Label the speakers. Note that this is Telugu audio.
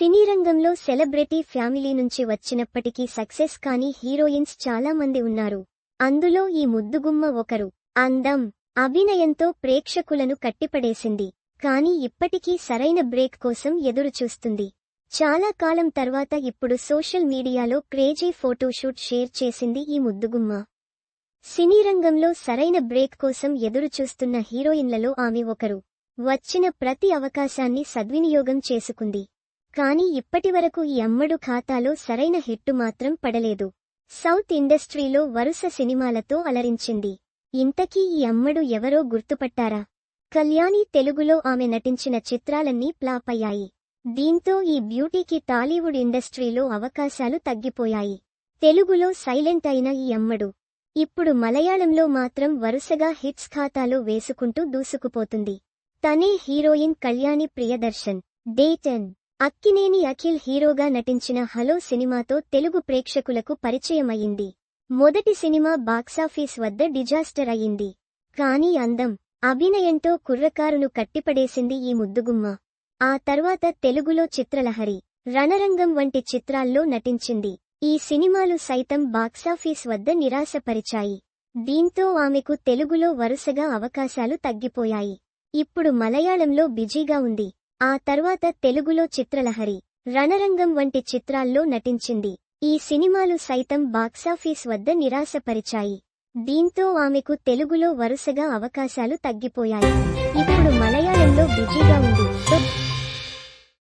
Speaker 1: సినీ రంగంలో సెలబ్రిటీ ఫ్యామిలీ నుంచి వచ్చినప్పటికీ సక్సెస్ కాని హీరోయిన్స్ చాలా మంది ఉన్నారు. అందులో ఈ ముద్దుగుమ్మ ఒకరు. అందం. అభినయంతో ప్రేక్షకులను కట్టిపడేసింది. కాని ఇప్పటికీ సరైన బ్రేక్ కోసం ఎదురుచూస్తుంది. చాలా కాలం తర్వాత ఇప్పుడు సోషల్ మీడియాలో క్రేజీ ఫోటోషూట్ షేర్ చేసింది ఈ ముద్దుగుమ్మ. సినీ రంగంలో సరైన బ్రేక్ కోసం ఎదురుచూస్తున్న హీరోయిన్లలో ఆమె ఒకరు. వచ్చిన ప్రతి అవకాశాన్ని సద్వినియోగం చేసుకుంది. కానీ ఇప్పటివరకు ఈ అమ్మడు ఖాతాలో సరైన హిట్టు మాత్రం పడలేదు. సౌత్ ఇండస్ట్రీలో వరుస సినిమాలతో అలరించింది. ఇంతకీ ఈ అమ్మడు ఎవరో గుర్తుపట్టారా? కళ్యాణి తెలుగులో ఆమె నటించిన చిత్రాలన్నీ ప్లాప్ అయ్యాయి. దీంతో ఈ బ్యూటీకి టాలీవుడ్ ఇండస్ట్రీలో అవకాశాలు తగ్గిపోయాయి. తెలుగులో సైలెంట్ అయిన ఈ అమ్మడు ఇప్పుడు మలయాళంలో మాత్రం వరుసగా హిట్స్ ఖాతాలో వేసుకుంటూ దూసుకుపోతుంది. తనే హీరోయిన్ కళ్యాణి ప్రియదర్శన్. డేటెన్ అక్కినేని అఖిల్ హీరోగా నటించిన హలో సినిమాతో తెలుగు ప్రేక్షకులకు పరిచయమయ్యింది మొదటి సినిమా బాక్సాఫీస్ వద్ద డిజాస్టర్ అయింది. కానీ అందం అభినయంతో కుర్రకారును కట్టిపడేసింది ఈ ముద్దుగుమ్మ. ఆ తర్వాత తెలుగులో చిత్రలహరి రణరంగం వంటి చిత్రాల్లో నటించింది. ఈ సినిమాలు సైతం బాక్సాఫీస్ వద్ద నిరాశపరిచాయి. దీంతో ఆమెకు తెలుగులో వరుసగా అవకాశాలు తగ్గిపోయాయి. ఇప్పుడు మలయాళంలో బిజీగా ఉంది. ఆ తర్వాత తెలుగులో చిత్రలహరి రణరంగం వంటి చిత్రాల్లో నటించింది. ఈ సినిమాలు సైతం బాక్సాఫీస్ వద్ద నిరాశపరిచాయి. దీంతో ఆమెకు తెలుగులో వరుసగా అవకాశాలు తగ్గిపోయాయి. ఇప్పుడు